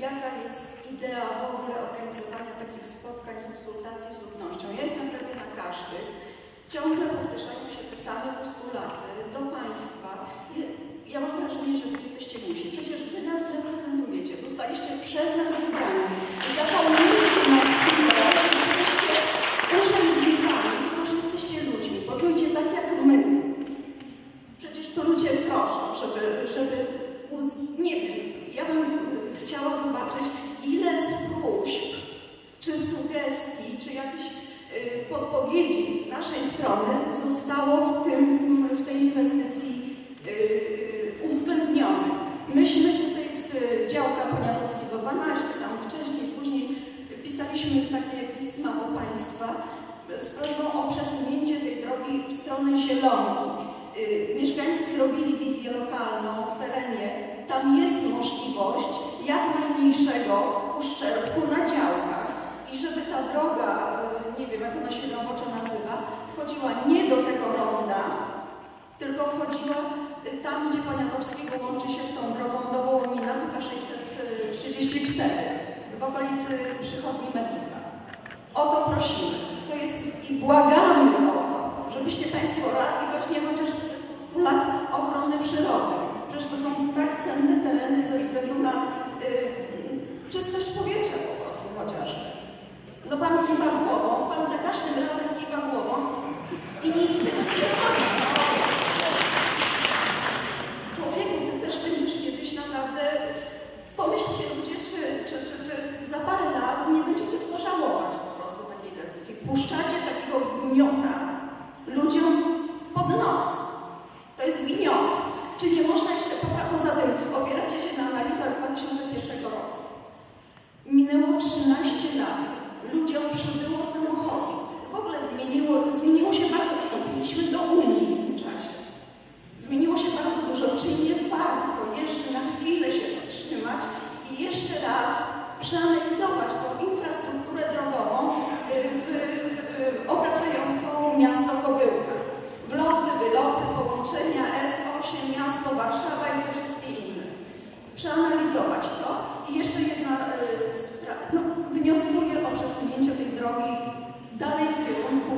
jaka jest idea w ogóle organizowania takich spotkań, konsultacji z ludnością. Ja jestem prawie na każdych. Ciągle powtarzają się te same postulaty do państwa. Ja mam wrażenie, że wy jesteście musi. Przecież wy nas reprezentujecie. Zostaliście przez nas wybrani. Zapomnijcie na chwilę, że jesteście urzędnikami, tylko że jesteście ludźmi. Poczujcie tak jak my. Przecież to ludzie proszą, żeby, żeby uz- nie wiem, ja bym y, chciała zobaczyć, ile z próśb, czy sugestii, czy jakichś y, podpowiedzi z naszej strony zostało w, tym, w tej inwestycji y, y, uwzględnionych. Myśmy tutaj z działka Poniatowskiego 12, tam wcześniej, później pisaliśmy takie pisma do Państwa z prośbą o przesunięcie tej drogi w stronę Zielonki. Y, Mieszkańcy zrobili wizję lokalną w terenie. Tam jest możliwość jak najmniejszego uszczerbku na działkach i żeby ta droga, y, nie wiem jak ona się roboczo nazywa, wchodziła nie do tego ronda, tylko wchodziła tam, gdzie Poniatowskiego łączy się z tą drogą do Wołomina, chyba 634, w okolicy przychodni Medika. O to prosimy. To jest i błagamy o to, żebyście Państwo radli właśnie chociażby ten postulat ochrony przyrody. Przecież to są tak cenne tereny ze względu na y, czystość powietrza po prostu chociażby. No Pan kiwa głową, Pan za każdym razem kiwa głową i nic nie Człowieku, Ty też będziesz kiedyś naprawdę, pomyślcie ludzie, czy, czy, czy, czy za parę lat nie będziecie tylko żałować po prostu takiej decyzji. Puszczacie takiego gniota ludziom pod nos. To jest gniot. Czy nie można jeszcze, popra- poza tym, opieracie się na analizach z 2001 roku. Minęło 13 lat. Ludziom przybyło samochodów. W ogóle zmieniło, zmieniło się bardzo. Wstąpiliśmy do Unii w tym czasie. Zmieniło się bardzo dużo. Czy nie warto jeszcze na chwilę się wstrzymać i jeszcze raz przeanalizować tą infrastrukturę drogową y, w, y, otaczającą miasto Kobyłka? Wloty, wyloty, połączenia S8, miasto Warszawa i te wszystkie inne. Przeanalizować to i jeszcze jedna y, sprawa. No, o przesunięcie tej drogi dalej w kierunku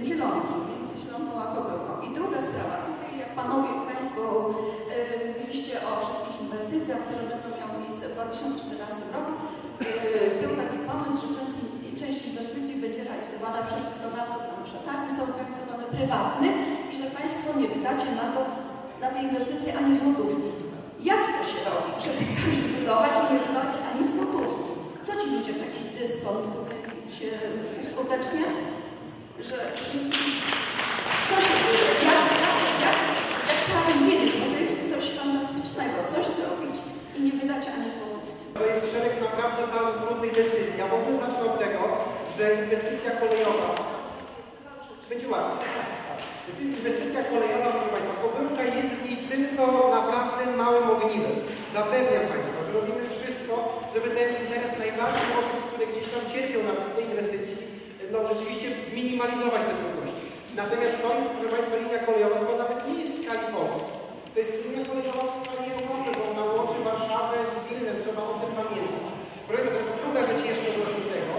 y, Zielonki, między Zielonką a Kobyłką. I druga sprawa, tutaj jak panowie, państwo y, mówiliście o wszystkich inwestycjach, które będą miały miejsce w 2014 roku, y, był taki pomysł, że część, część inwestycji będzie realizowana przez wykonawców na przetargi zorganizowane prywatnych i że państwo nie wydacie na to, na te inwestycje ani złotówki. Jak to się robi, żeby coś zbudować i nie wydać ani złotówki? Co ci ludzie taki dyskont tutaj się uskutecznia? Że co się dzieje? Ja, ja, ja, ja chciałabym wiedzieć, bo to jest coś fantastycznego, coś zrobić i nie wydać ani złotówki. To jest szereg naprawdę bardzo trudnych decyzji. Ja w ogóle zacznę od tego, że inwestycja kolejowa będzie łatwiej. Więc inwestycja kolejowa, jest w niej tylko naprawdę małym ogniwem. Zapewniam Państwa, że robimy wszystko, żeby ten interes najbardziej osób, które gdzieś tam cierpią na tej inwestycji, no rzeczywiście zminimalizować te trudności. Natomiast to jest, proszę Państwa, linia kolejowa, która nawet nie jest w skali Polski. To jest linia kolejowa w skali Europy, bo ona łączy Warszawę z Wilnem, trzeba o tym pamiętać. Proszę, to jest druga rzecz jeszcze odnośnie tego.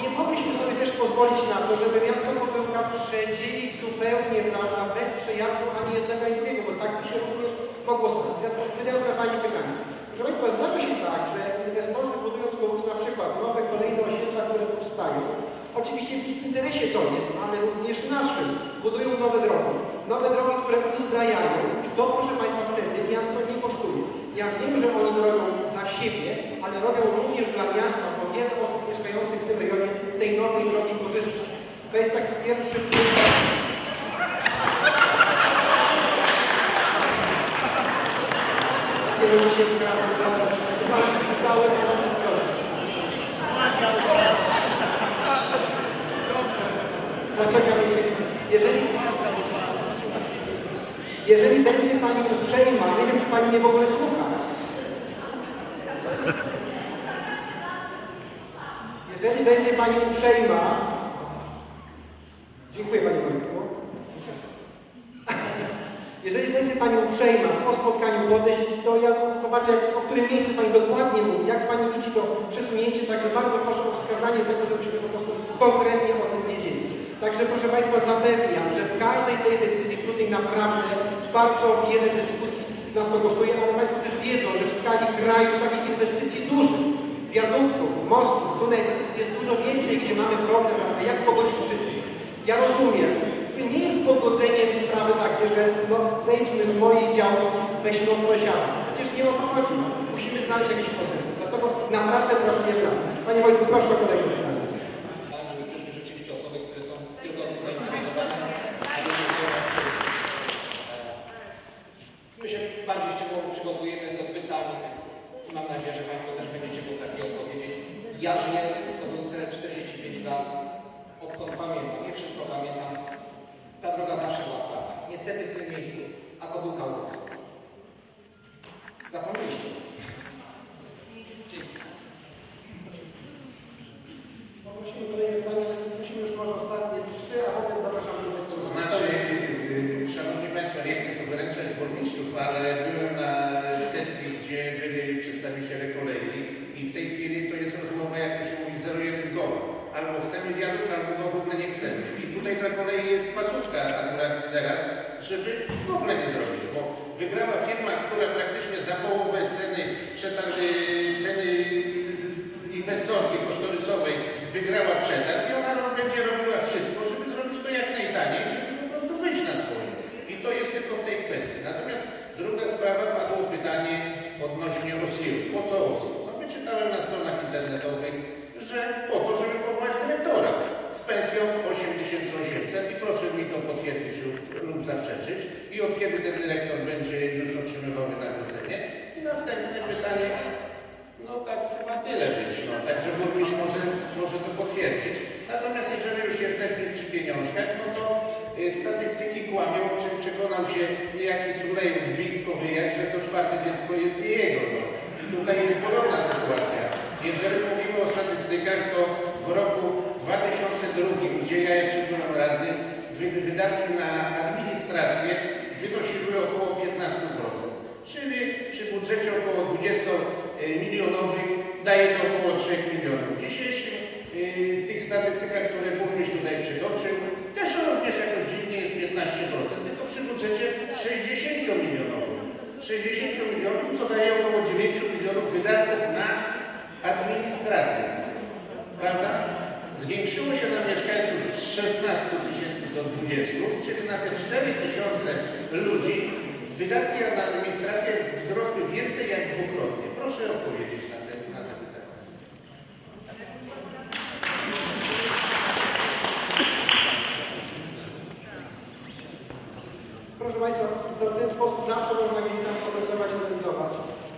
Nie mogliśmy sobie też pozwolić na to, żeby miasto Kobyłka przedzielić zupełnie, prawda, bez przejazdu ani jednego, drugiego, bo tak by się również mogło stać. Teraz na Pani pytanie. Proszę Państwa, zdarza się tak, że inwestorzy budując komuś na przykład nowe kolejne osiedla, które powstają, oczywiście w ich interesie to jest, ale również naszym, budują nowe drogi. Nowe drogi, które uzbrajają i to, proszę Państwa, wtedy miasto nie kosztuje. Ja wiem, że oni to robią dla siebie, ale robią również dla miasta, bo wiele osób mieszkających w tym rejonie z tej nowej drogi korzysta. To jest taki pierwszy przykład. Nie wiem, się zgadzam, że Pan jest cały sposób prosić. Jeżeli, jeżeli będzie Pani uprzejma, nie wiem, czy Pani mnie w ogóle słucha. Jeżeli będzie Pani uprzejma, dziękuję Pani Wojtku. Jeżeli będzie Pani uprzejma po spotkaniu podejść, to ja zobaczę, o którym miejscu Pani dokładnie mówi, jak Pani widzi to przesunięcie, także bardzo proszę o wskazanie tego, żebyśmy po prostu konkretnie. Także proszę Państwa, zapewniam, że w każdej tej decyzji trudnej naprawdę bardzo wiele dyskusji nas to kosztuje, ale Państwo też wiedzą, że w skali kraju takich inwestycji dużych, wiaduktów, mostów, tuneli jest dużo więcej, gdzie mamy problem, jak pogodzić wszystkich. Ja rozumiem, nie jest pogodzeniem sprawy takie, że no zejdźmy z mojej działki, weźmy od sąsiada. Przecież nie o to chodzi. Musimy znaleźć jakiś konsensus. Dlatego naprawdę pracujemy tym. Panie Wojtku, proszę o kolejne pytanie. Tak, żeby przyszły rzeczywiście osoby, które są tylko tym zainteresowane. a nie tylko, e, My się bardziej szczegółowo przygotujemy do pytań i mam nadzieję, że Państwo też będziecie potrafili odpowiedzieć. Ja żyję w Kobylce 45 lat, odkąd pamiętam, nie wszystko pamiętam. Ta droga zawsze była w planach. Niestety w tym miejscu, a Kobylka urosła. Zapomnieliście. Dzięki. Poprosimy kolejne pytanie, prosimy już może ostatnie trzy, a potem zapraszamy do To dyskusji. znaczy, yy, Szanowni Państwo, nie chcę tu wyręczać burmistrzów, ale byłem na sesji, gdzie byli przedstawiciele kolei i w tej chwili to jest rozmowa, jak to się mówi, zero-jeden go. Albo chcemy wiadukt, albo go w ogóle nie chcemy. I tutaj dla kolei jest pasówka akurat teraz, żeby w ogóle nie zrobić, bo wygrała firma, która praktycznie za połowę ceny, przetarg, ceny inwestorskiej, kosztorysowej wygrała przetarg i ona będzie robiła wszystko, żeby zrobić to jak najtaniej, żeby po prostu wyjść na swoje. I to jest tylko w tej kwestii. Natomiast druga sprawa, padło pytanie odnośnie OSIR-u. Po co OSIR? No wyczytałem na stronach internetowych, że po to, żeby powołać dyrektora z pensją 8800 i proszę mi to potwierdzić lub, zaprzeczyć. I od kiedy ten dyrektor będzie już otrzymywał wynagrodzenie? I następne pytanie, no tak ma tyle być, no. Także burmistrz może, może to potwierdzić. Natomiast jeżeli już jesteśmy przy pieniążkach, no to y, statystyki kłamią, o czym przekonał się niejaki Sulej Wilkowyjak, że co czwarte dziecko jest nie jego. No. I tutaj jest podobna sytuacja. Jeżeli mówimy o statystykach, to w roku 2002, gdzie ja jeszcze byłem radnym, wy- wydatki na administrację wynosiły około 15%. Czyli przy budżecie około 20 milionowych daje to około 3 milionów. W y, tych statystykach, które burmistrz tutaj przytoczył, też również jakoś dziwnie jest 15%, tylko przy budżecie 60 milionowym. 60 milionów, co daje około 9 milionów wydatków na administrację. Prawda? Zwiększyło się na mieszkańców z 16 tysięcy do 20, czyli na te 4 tysiące ludzi wydatki na administrację wzrosły więcej jak dwukrotnie. Proszę odpowiedzieć na te, na te pytania. Proszę Państwa, w ten sposób zawsze można gdzieś tam komentować, analizować.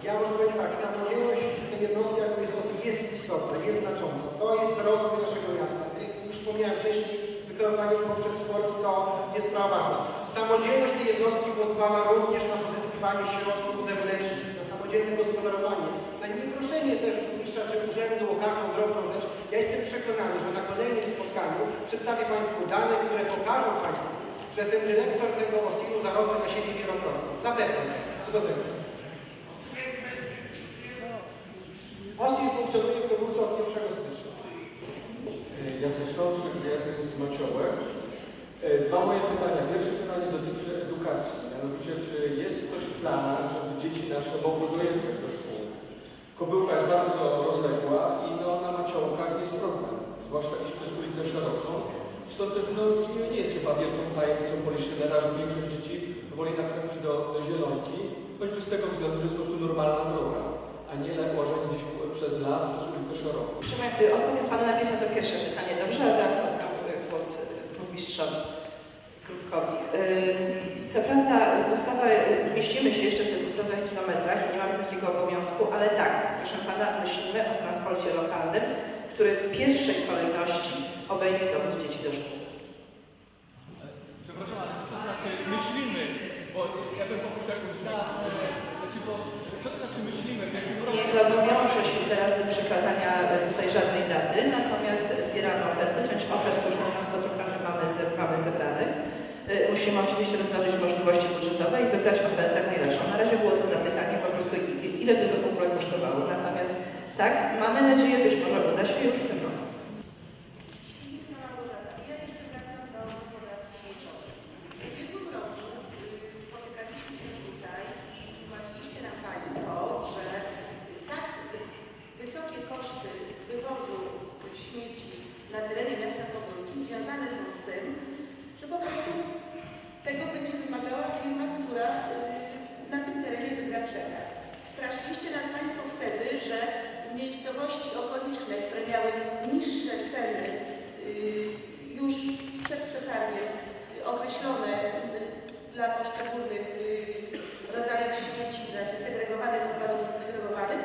Ja może powiem tak, samodzielność tej jednostki, jaką jest jest istotna, jest znacząca. To jest rozwój naszego miasta. Jak już wspomniałem wcześniej, wykonywanie poprzez sport to jest ważna. Samodzielność tej jednostki pozwala również na pozyskiwanie środków zewnętrznych, na samodzielne gospodarowanie, na nieproszenie też burmistrza czy urzędu o każdą drobną rzecz. Ja jestem przekonany, że na kolejnym spotkaniu przedstawię Państwu dane, które pokażą Państwu, że ten dyrektor tego OSIM-u zarobił na siebie wielokrotnie. Państwa co do tego. OSIM funkcjonuje w Kobylce od 1 stycznia. Jacek Tomczyk, ja jestem z Maciołek. E, Dwa moje pytania. Pierwsze pytanie dotyczy edukacji. Mianowicie, czy jest coś w planach, żeby dzieci nasze mogły dojeżdżać do szkół? Kobyłka jest bardzo rozległa i no, na Maciołkach jest problem. Zwłaszcza iść przez ulicę szeroką. Stąd też no, nie, jest chyba wielką tajemnicą poliszynera, że większość dzieci woli na przykład do, do Zielonki, choćby z tego względu, że jest po prostu normalna droga, a nie łażenie gdzieś przez las, przez ulicę y, odpowiem Panu najpierw na to pierwsze pytanie, dobrze? A zaraz oddam y, głos y, burmistrzowi Krupkowi. Y, Co prawda ustawa, y, mieścimy się jeszcze w tych ustawowych kilometrach i nie mamy takiego obowiązku, ale tak, proszę Pana, myślimy o transporcie lokalnym, który w pierwszej kolejności obejmie dowóz dzieci do szkół. Przepraszam, ale co to znaczy myślimy? Bo ja bym poprosił jakąś datę, znaczy, bo Nie zobowiążę się teraz do przekazania e, tutaj żadnej daty, natomiast zbieramy oferty. Część ofert już u nas pod rękami mamy, mamy zebranych. E, Musimy oczywiście rozważyć możliwości budżetowe i wybrać ofertę najlepszą. Na razie było to zapytanie po prostu, ile by to w ogóle kosztowało. Natomiast tak, mamy nadzieję, być może uda się już w tym roku. Śliwicka Małgorzata. Ja jeszcze wracam do gospodarki śmieciowej. W ubiegłym roku y, spotykaliśmy się tutaj i tłumaczyliście nam Państwo, że tak wysokie koszty wywozu śmieci na terenie miasta Komórki związane są z tym, że po prostu tego będzie wymagała firma, która y, na tym terenie wygra przetarg. Straszyliście nas Państwo wtedy, że miejscowości okoliczne, które miały niższe ceny y, już przed przetargiem y, określone y, dla poszczególnych y, rodzajów śmieci, znaczy segregowanych odpadów segregowanych,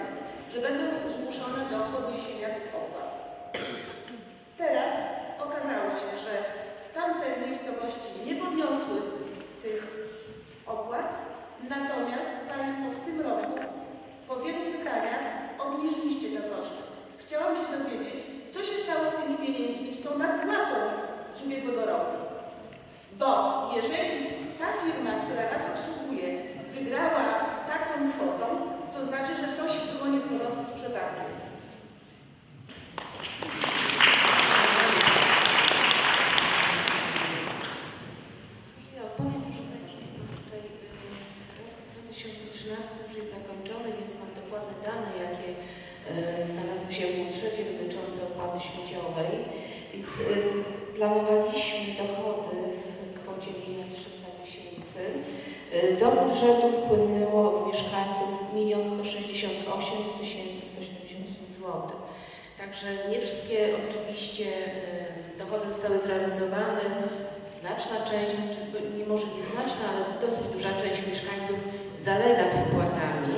że będą zmuszone do podniesienia tych opłat. Teraz okazało się, że tamte miejscowości nie podniosły tych opłat, natomiast Państwo w tym roku po wielu pytaniach obniżyliście te koszty. Chciałam się dowiedzieć, co się stało z tymi pieniędzmi, z tą nadpłatą z ubiegłego roku. Bo jeżeli ta firma, która nas obsługuje, wygrała taką kwotą, to znaczy, że coś było nie w porządku z przetargiem. Ja opowiem, proszę Państwa, tutaj y, rok 2013 już jest zakończony, więc mam dokładne dane, jakie y, znalazły się w budżecie dotyczące opłaty śmieciowej. Y, planowaliśmy dochody w kwocie 1 300 tysięcy. Y, Do budżetu wpłynęło od mieszkańców 1 168 173 zł. Także nie wszystkie oczywiście y, dochody zostały zrealizowane. Znaczna część, nie może nieznaczna, ale dosyć duża część mieszkańców zalega z wpłatami,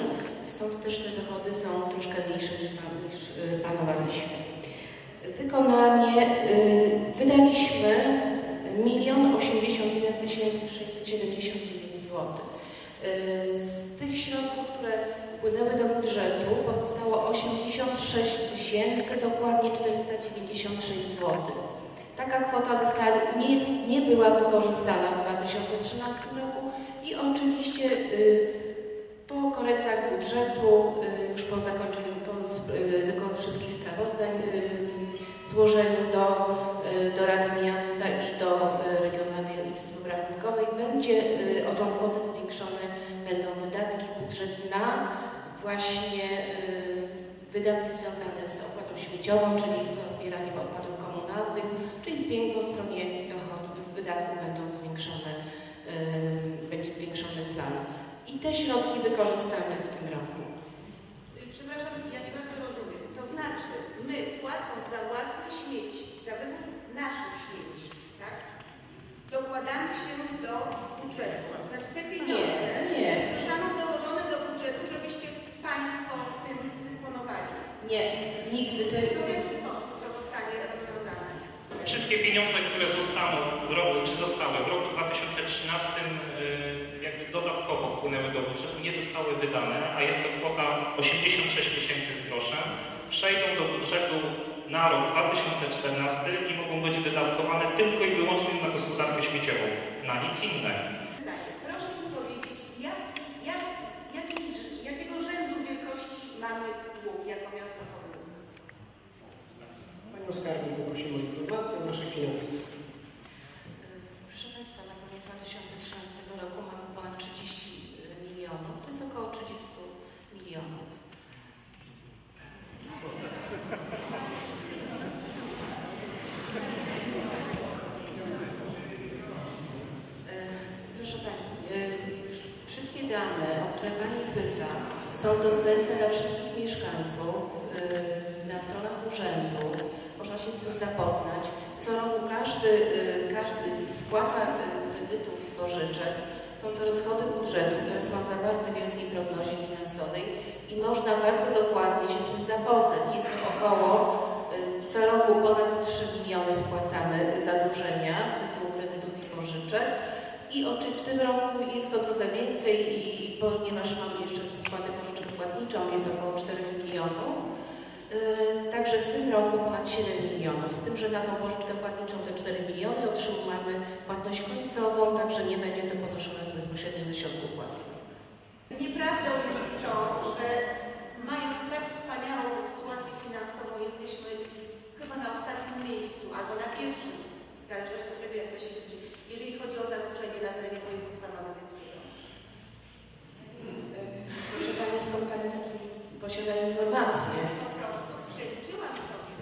stąd też te dochody są troszkę mniejsze niż, niż y, planowaliśmy. Wykonanie y, wydaliśmy 1 81 679 zł. Y, Z tych środków, które wpłynęły do budżetu, pozostało 86 tysięcy, dokładnie 496 zł. Taka kwota została, nie, jest, nie była wykorzystana w 2013 roku i oczywiście y, po korektach budżetu, y, już po zakończeniu po, wszystkich sprawozdań, złożeniu do, do Rady Miasta i do tą kwotę zwiększone będą wydatki budżet na właśnie y, wydatki związane z opłatą śmieciową, czyli z odbieraniem odpadów komunalnych, czyli zwięk- po stronie dochodów, wydatków będą zwiększone, y, będzie zwiększony plan. I te środki wykorzystamy w tym roku. Y, Przepraszam, ja nie bardzo rozumiem. To znaczy, my płacąc za własne śmieci, za wywóz naszych śmieci? Dokładamy się do budżetu. Znaczy te pieniądze nie. zostaną dołożone do budżetu, żebyście Państwo tym dysponowali. Nie, nigdy te, To w jaki sposób to zostanie rozwiązane? Wszystkie pieniądze, które zostaną w roku, czy zostały w roku 2013 y, jakby dodatkowo wpłynęły do budżetu, nie zostały wydane, a jest to kwota 86 tysięcy z groszem, przejdą do budżetu na rok 2014 i mogą być wydatkowane tylko i wyłącznie na gospodarkę śmieciową, na nic innego. Proszę mi powiedzieć, jak, jak, jaki, jakiego rzędu wielkości mamy dług jako miasto? Panią Skarbnik poprosimy o informację o naszych finansach. Proszę Państwa, na koniec 2013 roku mamy ponad 30 milionów, to jest około 30 milionów. E, Proszę Państwa, e, wszystkie dane, o które Pani pyta, są dostępne dla wszystkich mieszkańców e, na stronach urzędu. Można się z tym zapoznać. Co roku każdy, e, każdy spłata kredytów i pożyczek są to rozchody budżetu, które są zawarte w wielkiej prognozie finansowej i można bardzo dokładnie się z tym zapoznać. Jest to około e, co roku ponad 3 miliony spłacamy zadłużenia z tytułu kredytów i pożyczek. I oczywiście w tym roku jest to trochę więcej, i ponieważ mamy jeszcze spłatę pożyczkę płatniczą, więc około 4 milionów. Yy, Także w tym roku ponad 7 milionów, z tym, że na tą pożyczkę płatniczą te 4 miliony otrzymamy płatność końcową, także nie będzie to ponoszone bezpośrednio ze środków własnych. Nieprawdą jest to, że mając tak wspaniałą sytuację finansową, jesteśmy chyba na ostatnim miejscu albo na pierwszym, w zależności od tego, jak to się liczy, jeżeli chodzi o zadłużenie na terenie województwa mazowieckiego. Proszę Pani, skąd Pani posiada informacje? Po prostu przeliczyłam sobie.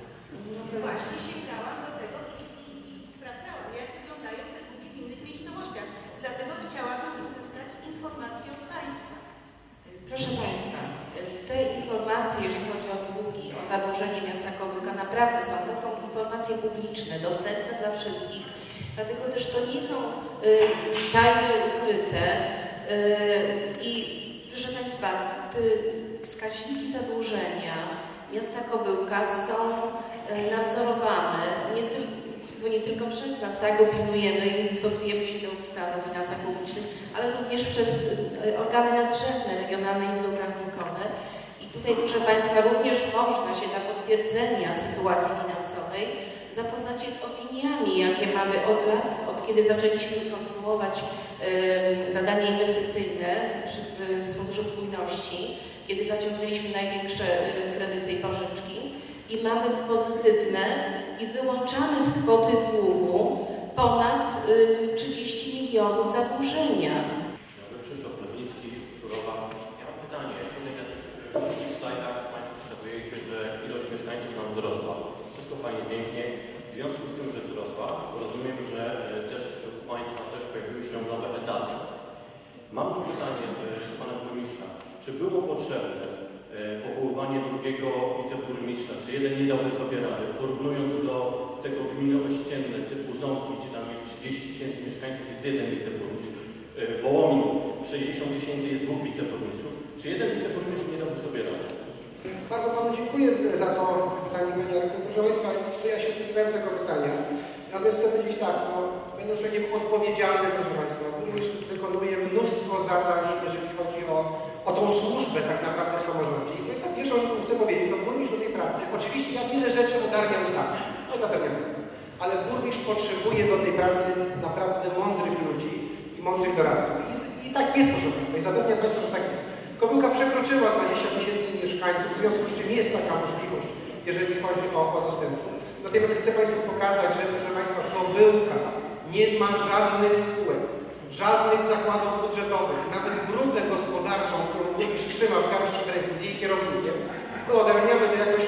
No to Właśnie sięgałam do tego i, i, i sprawdzałam, jak wyglądają te długi w innych miejscowościach. Dlatego chciałabym uzyskać informację od Państwa. Proszę Państwa, te informacje, jeżeli chodzi o długi, o zadłużenie miasta Kołyka, naprawdę są, to są informacje publiczne, dostępne dla wszystkich. Dlatego też to nie są y, tajne, ukryte. Y, I proszę Państwa, te wskaźniki zadłużenia miasta Kobyłka są y, nadzorowane nie, to nie tylko przez nas, tak, bo pilnujemy i stosujemy się do ustawy o finansach publicznych, ale również przez y, organy nadrzędne, regionalne i obrachunkowe. I tutaj, proszę Państwa, również można się dla potwierdzenia sytuacji finansowej zapoznać się z opiniami, jakie mamy od lat, od kiedy zaczęliśmy kontynuować y, zadanie inwestycyjne przy, y, z Funduszu Spójności, kiedy zaciągnęliśmy największe y, kredyty i pożyczki i mamy pozytywne i wyłączamy z kwoty długu ponad y, 30 milionów zadłużenia. Krzysztof Plewnicki z Turowa. Ja mam pytanie. Tych wszystkich slajdach Państwo wskazujecie, że ilość mieszkańców nam wzrosła. Wszystko fajnie, pięknie. W związku z tym, że wzrosła, rozumiem, że e, też u Państwa też pojawiły się nowe etaty. Mam pytanie e, do Pana Burmistrza. Czy było potrzebne e, powoływanie drugiego wiceburmistrza? Czy jeden nie dałby sobie rady? Porównując do tego gminy ościenne typu Ząbki, gdzie tam jest 30 tysięcy mieszkańców, jest jeden wiceburmistrz. E, W Wołomiu 60 tysięcy jest dwóch wiceburmistrzów. Czy jeden wiceburmistrz nie dałby sobie rady? Bardzo Panu dziękuję za to pytanie, Panie. Proszę Państwa, ja się spodziewałem tego pytania. Natomiast chcę powiedzieć tak, no, będąc człowiekiem odpowiedzialnym, proszę Państwa, burmistrz wykonuje mnóstwo zadań, jeżeli chodzi o, o tą służbę tak naprawdę w samorządzie. I Państwa, pierwszą rzecz, którą chcę powiedzieć, to burmistrz do tej pracy, oczywiście ja wiele rzeczy ogarniam sam, to zapewniam Państwa, ale burmistrz potrzebuje do tej pracy naprawdę mądrych ludzi i mądrych doradców. I, i tak jest, proszę Państwa, i zapewniam Państwa, że tak jest. Kobyłka przekroczyła 20 tysięcy mieszkańców, w związku z czym jest taka możliwość, jeżeli chodzi o, o zastępców. Natomiast chcę Państwu pokazać, że proszę Państwa, Kobyłka nie ma żadnych spółek, żadnych zakładów budżetowych, nawet grupę gospodarczą, którą burmistrz trzyma w garści z jej kierownikiem, ogarniamy to jakoś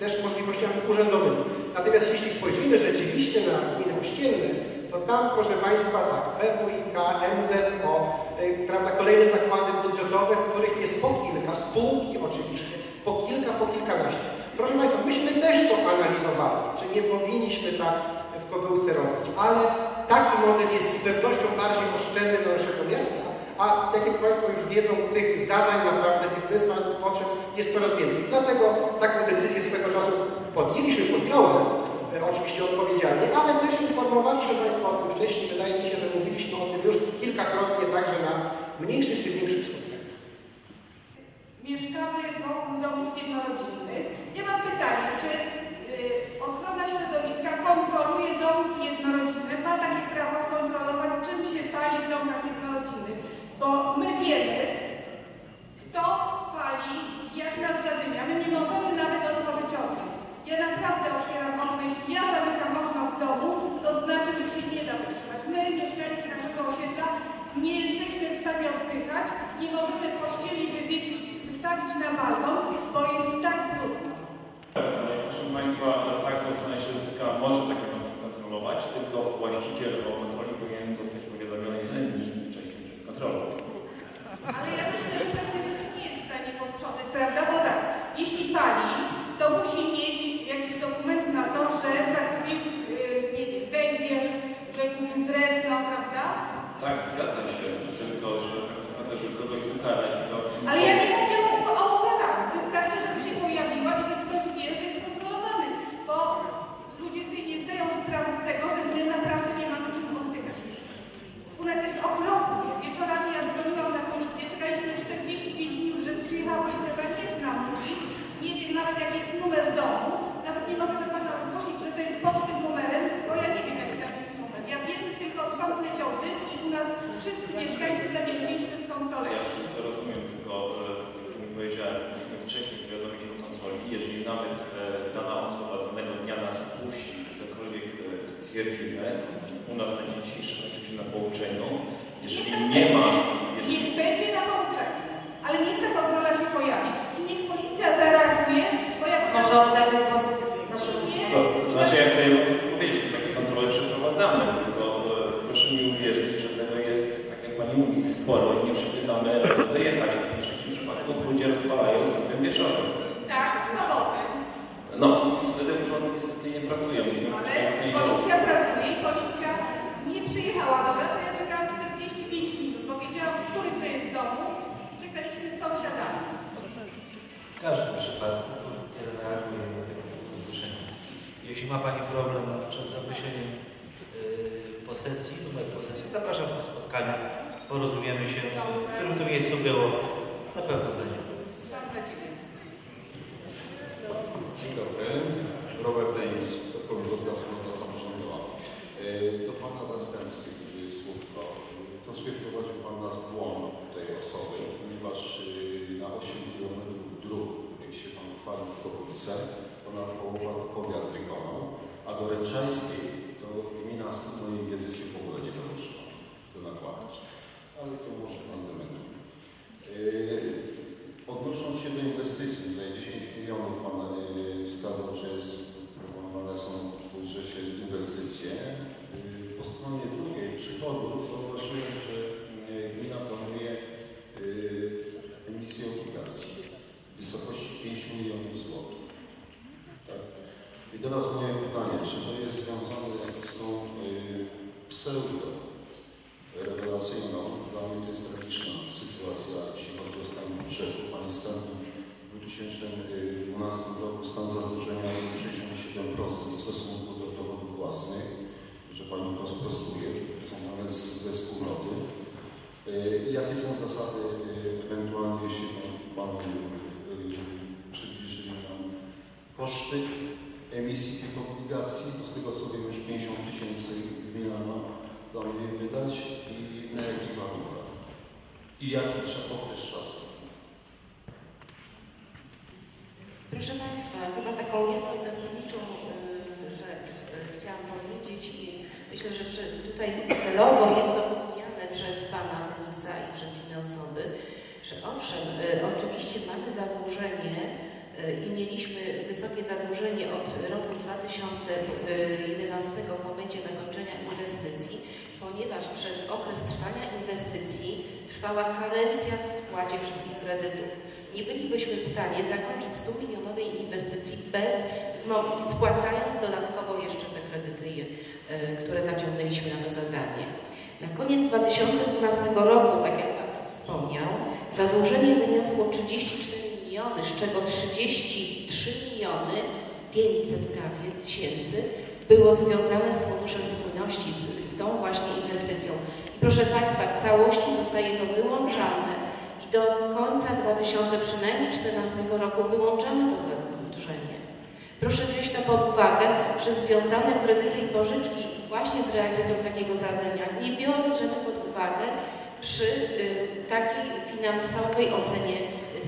też możliwościami urzędowymi. Natomiast jeśli spojrzymy rzeczywiście na gminy ościenne, to tam, proszę Państwa, tak, PWiK, MZO, y, prawda, kolejne zakłady budżetowe, których jest po kilka, spółki oczywiście, po kilka, po kilkanaście. Proszę Państwa, myśmy też to analizowali, czy nie powinniśmy tak w Kobyłce robić, ale taki model jest z pewnością bardziej oszczędny dla naszego miasta, a tak jak Państwo już wiedzą, tych zadań, naprawdę tych wyzwań, potrzeb jest coraz więcej. Dlatego taką decyzję swego czasu podjęliśmy, podjąłem, e, oczywiście odpowiedzialnie, ale też informowaliśmy Państwa o tym wcześniej. Wydaje mi się, że mówiliśmy o tym już kilkakrotnie, także na mniejszych czy większych spotkaniach. Mieszkamy wokół domów jednorodzinnych. Ja mam pytanie, czy ochrona środowiska kontroluje domki jednorodzinne? Ma takie prawo skontrolować, czym się pali w domkach jednorodzinnych? Bo my wiemy, kto pali, jak nas zadymia. My nie możemy nawet otworzyć okna. Ja naprawdę otwieram okno. Jeśli ja zamykam okno w domu, to znaczy, że się nie da wytrzymać. My, mieszkańcy naszego osiedla, nie jesteśmy w stanie oddychać, nie możemy pościeli wywiesić, wystawić na balkon, bo jest Państwa, fakt ochrony środowiska może takie domki kontrolować, tylko właściciel o kontroli powinien zostać powiadomiony 7 dni wcześniej przed kontrolą. Ale ja myślę, że pewne rzeczy nie jest w stanie posprzątać, prawda? Bo tak, jeśli pali, to musi mieć jakiś dokument na to, że zakupił, yy, nie wiem, węgiel, że kupił drewno, prawda? Tak, zgadza się, tylko że tak naprawdę, żeby kogoś ukarać, to... Ale ja nie mówię o, ukaraniu. Wystarczy, żeby się pojawiła i że ktoś wie, że bo ludzie sobie nie zdają sprawy z tego, że my naprawdę nie mamy czym oddychać. U nas jest okropnie. Wieczorami ja dzwoniłam na policję, czekaliśmy 45 minut, żeby przyjechała policja, która nie zna ludzi, nie wiem nawet jaki jest numer domu, nawet nie mogę do Pana zgłosić, że to jest pod tym numerem, bo ja nie wiem, jaki tam jest numer. Ja wiem tylko skąd leciał dym i u nas wszyscy mieszkańcy zamierzyliśmy skąd to leci. Ja wszystko rozumiem, tylko e, tak jak mi powiedziałem, musimy wcześniej wywiadomić o kontroli, jeżeli nawet e, dana stwierdzimy, u nas na dzień dzisiejszy, oczywiście na pouczeniu, jeżeli nie ma, jeżeli Niech będzie na pouczeniu, ale niech ta kontrola się pojawi i niech policja zareaguje, bo jak Może oddamy głos naszemu To znaczy, ja chcę powiedzieć, że takie kontrole przeprowadzamy, tylko e, proszę mi uwierzyć, że tego jest, tak jak Pani mówi, sporo i nie wszędzie damy dojechać. W większości przypadków ludzie rozpalają wieczorem. Tak, w sobotę. No, wtedy urząd niestety nie pracuje, musimy Ale policja pracuje policja nie przyjechała do nas, a ja czekałam 45 minut. Powiedziałam, w którym to jest domu i czekaliśmy z sąsiadami. W każdym przypadku policja reaguje na tego typu zgłoszenia. Jeśli ma Pani problem przed zawieszeniem yy, posesji, numer posesji, zapraszam do spotkania, porozumiemy się, w którym to miejscu było, na pewno znajdziemy. Tam będzie. Dzień dobry. Robert Denis, Polska Wspólnota Samorządowa. E, Do Pana zastępcy e, słówko. Troszkę wprowadził Pan nas w błąd osoby, ponieważ e, na 8 km dróg, których się Pan chwalił w Kokowice, ponad połowa to powiat wykonał, a do Ręczańskiej to gmina z mojej wiedzy się w ogóle nie doruszyła do nakładki. Ale to może Pan dementuje. E, Odnosząc się do inwestycji, tutaj 10 milionów Pan e, wskazał, że jest, proponowane są w budżecie inwestycje. Po stronie drugiej przychodów zauważyłem, że e, gmina planuje emisję obligacji w wysokości 5 milionów złotych. Tak? I teraz moje pytanie, czy to jest związane z tą e, pseudo rewelacyjną. Dla mnie to jest tragiczna sytuacja, jeśli chodzi o stan budżetu. Pani stan w 2012 roku stan zadłużenia był 67% w stosunku do dochodów własnych, że Pani to sprostuje, są dane ze wspólnoty. E, Jakie są zasady, e, ewentualnie jeśli Pan, pan e, przybliżyli nam koszty emisji tych obligacji, z tego co wiem już 50 tysięcy gmina ma planuje wydać i na jakich warunkach? I jaki okres czasu? Proszę Państwa, chyba taką jedną i zasadniczą rzecz chciałam powiedzieć i myślę, że tutaj celowo jest to I przez inne osoby, że owszem, y, oczywiście mamy zadłużenie y, i mieliśmy wysokie zadłużenie od roku 2011 w momencie zakończenia inwestycji, ponieważ przez okres trwania inwestycji trwała karencja w spłacie wszystkich kredytów. Nie bylibyśmy w stanie zakończyć 100 milionowej inwestycji bez, spłacając dodatkowo jeszcze te kredyty, e, które zaciągnęliśmy na to zadanie. Na koniec 2012 roku, tak jak Pan wspomniał, zadłużenie wyniosło 34 miliony, z czego 33 miliony 500 prawie tysięcy było związane z Funduszem Spójności, z tą właśnie inwestycją. I proszę Państwa, w całości zostaje to wyłączane i do końca 2000 przynajmniej 14 roku wyłączamy to zadłużenie. Proszę wziąć to pod uwagę, że związane kredyty i pożyczki właśnie z realizacją takiego zadania nie bierzemy pod uwagę przy y, takiej finansowej ocenie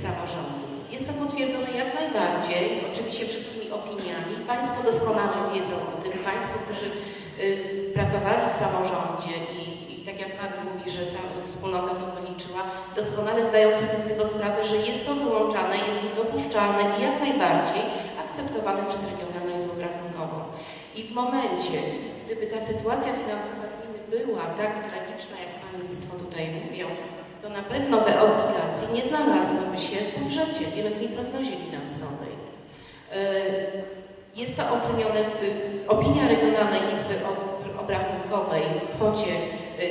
samorządu. Jest to potwierdzone jak najbardziej, oczywiście wszystkimi opiniami. Państwo doskonale wiedzą o tym, Państwo, którzy y, pracowali w samorządzie i, i tak jak Pan mówi, że sam, wspólnota to policzyła, doskonale zdają sobie z tego sprawę, że jest to wyłączane, jest niedopuszczalne i jak najbardziej akceptowane przez Regionalną Izbę Rachunkową. I w momencie, gdyby ta sytuacja finansowa gminy była tak tragiczna, jak Państwo tutaj mówią, to na pewno te obligacje nie znalazłyby się w budżecie, w wieloletniej prognozie finansowej. Jest to ocenione, y, opinia Regionalnej Izby Obrachunkowej w kwocie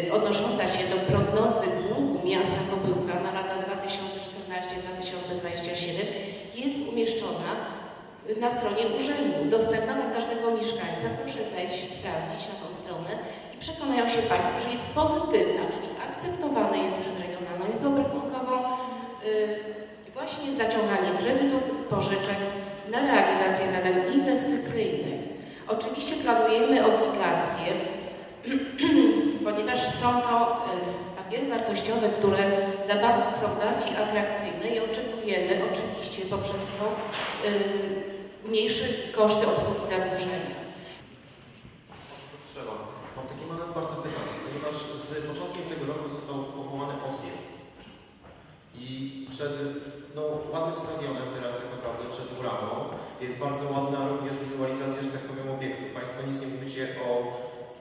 y, odnosząca się do prognozy długu miasta Kobyłka na lata 2014-2027 jest umieszczona na stronie urzędu, dostępna dla każdego mieszkańca. Proszę wejść, sprawdzić na tą stronę i przekonają się Państwo, że jest pozytywna, czyli akceptowane jest przez Regionalną Izbę Obrachunkową y, właśnie zaciąganie kredytów, pożyczek na realizację zadań inwestycyjnych. Oczywiście planujemy obligacje, ponieważ są to y, wartościowe, które dla banków są bardziej atrakcyjne i oczekujemy oczywiście poprzez to y, mniejsze koszty obsługi zadłużenia. Trzeba. Mam takie bardzo pytanie, ponieważ z początkiem tego roku został powołany OSIE i przed no, ładnym stadionem teraz tak naprawdę przed murawą jest bardzo ładna również wizualizacja, że tak powiem, obiektu. Państwo nic nie mówicie o,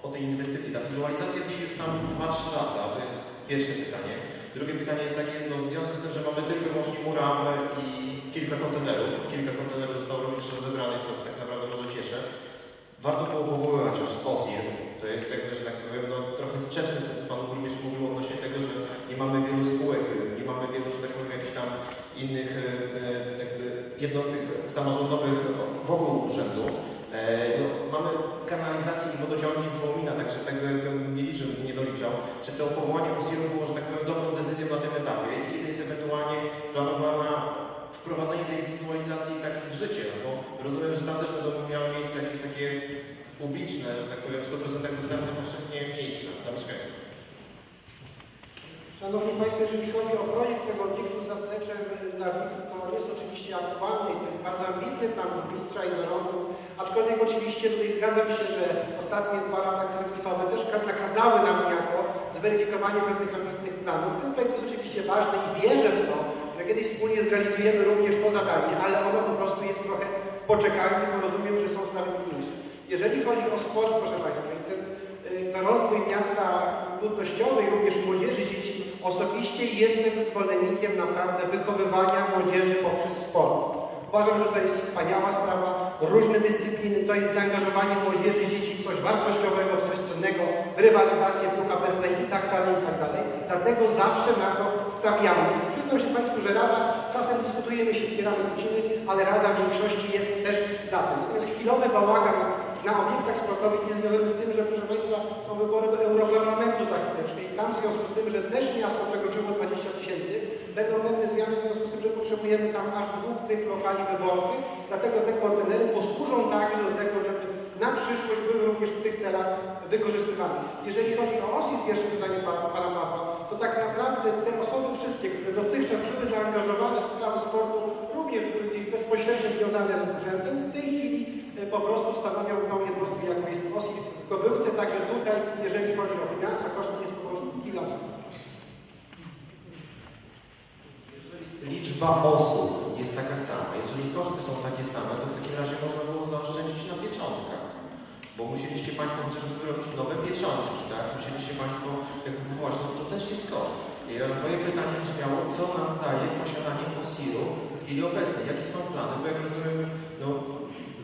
o tej inwestycji. Ta wizualizacja wisi już tam 2-3 lata, to jest pierwsze pytanie. Drugie pytanie jest takie, no w związku z tym, że mamy tylko i wyłącznie murawę i kilka kontenerów, kilka kontenerów zostało również rozebranych, co tak naprawdę może cieszę, Warto było powoływać już OSIE. To jest jakby, że tak powiem, no, trochę sprzeczne z tym, co Pan Burmistrz mówił odnośnie tego, że nie mamy wielu spółek, nie mamy wielu, że tak powiem, jakichś tam innych e, e, jakby jednostek samorządowych w ogóle urzędu. E, no, mamy kanalizację i wodociągi z Wołmina, także tego jakbym nie liczył, nie doliczał. Czy to powołanie OSIE było, że tak powiem, dobrą decyzją na tym etapie i kiedy jest ewentualnie planowana wprowadzenie tej wizualizacji tak w życie, no bo rozumiem, że tam też będą miały miejsce jakieś takie publiczne, że tak powiem, w 100% dostępne powszechnie miejsca dla mieszkańców. Szanowni Państwo, jeżeli chodzi o projekt tego obiektu z zapleczem dla WIP, to on jest oczywiście aktualny i to jest bardzo ambitny plan burmistrza i zarządu, aczkolwiek oczywiście tutaj zgadzam się, że ostatnie dwa lata kryzysowe też nakazały nam niejako zweryfikowanie pewnych ambitnych planów. Ten projekt jest oczywiście ważny i wierzę w to, że kiedyś wspólnie zrealizujemy również to zadanie, ale ono po prostu jest trochę w poczekalni, bo rozumiem, że są sprawy pilniejsze. Jeżeli chodzi o sport, proszę Państwa, i ten y, rozwój miasta ludnościowej, również młodzieży, dzieci, osobiście jestem zwolennikiem naprawdę wychowywania młodzieży poprzez sport. Uważam, że to jest wspaniała sprawa, różne dyscypliny, to jest zaangażowanie młodzieży, dzieci w coś wartościowego, w coś cennego, w rywalizację, ducha fair i tak dalej, i tak dalej. Dlatego zawsze na to stawiamy. Przyznam się Państwu, że Rada, czasem dyskutujemy się, spieramy godziny, ale Rada w większości jest też za tym. Natomiast chwilowy bałagan na obiektach sportowych jest z tym, że proszę Państwa są wybory do Europarlamentu za chwileczkę i tam w związku z tym, że też miasto przekroczyło 20 tysięcy, będą pewne zmiany w związku z tym, że potrzebujemy tam aż dwóch tych lokali wyborczych, dlatego te kontenery posłużą także do tego, żeby na przyszłość były również w tych celach wykorzystywane. Jeżeli chodzi o OSIT, pierwsze pytanie pana, pana Pawła, to tak naprawdę te osoby wszystkie, które dotychczas były zaangażowane w sprawy sportu, również były bezpośrednio związane z urzędem, w tej chwili po prostu stanowią tą jednostkę, jaką jest OSIT w Kobyłce, także tutaj, jeżeli chodzi o finanse, koszt jest po prostu bilansem. Liczba osób jest taka sama. Jeżeli koszty są takie same, to w takim razie można było zaoszczędzić na pieczątkach. Bo musieliście Państwo chociażby wyrobić nowe pieczątki, tak? Musieliście Państwo jakby kupować, no to też jest koszt. I moje pytanie brzmiało, co nam daje posiadanie OSIR-u w chwili obecnej? Jakie są plany? Bo jak rozumiem, no,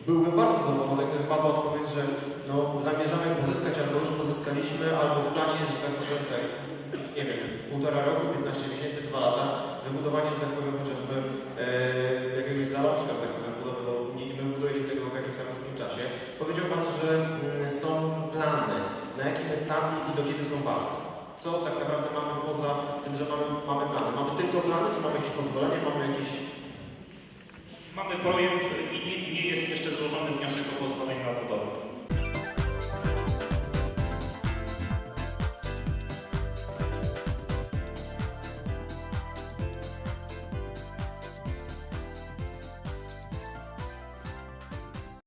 byłbym bardzo zadowolony, gdyby padła odpowiedź, że no, zamierzamy pozyskać, albo już pozyskaliśmy, albo w planie jest, że tak powiem, tak, nie wiem, półtora roku, 15 miesięcy, dwa lata, wybudowanie, że tak powiem, chociażby e, jakiegoś zalążka, że tak powiem, budowy, bo nie, nie buduje się tego w jakimś tam krótkim czasie. Powiedział Pan, że mm, są plany, na jakim etapie i do kiedy są ważne. Co tak naprawdę mamy poza tym, że mamy, mamy plany? Mamy tylko plany, czy mamy jakieś pozwolenie, mamy jakieś Mamy projekt i nie, nie jest jeszcze złożony wniosek o pozwolenie na budowę.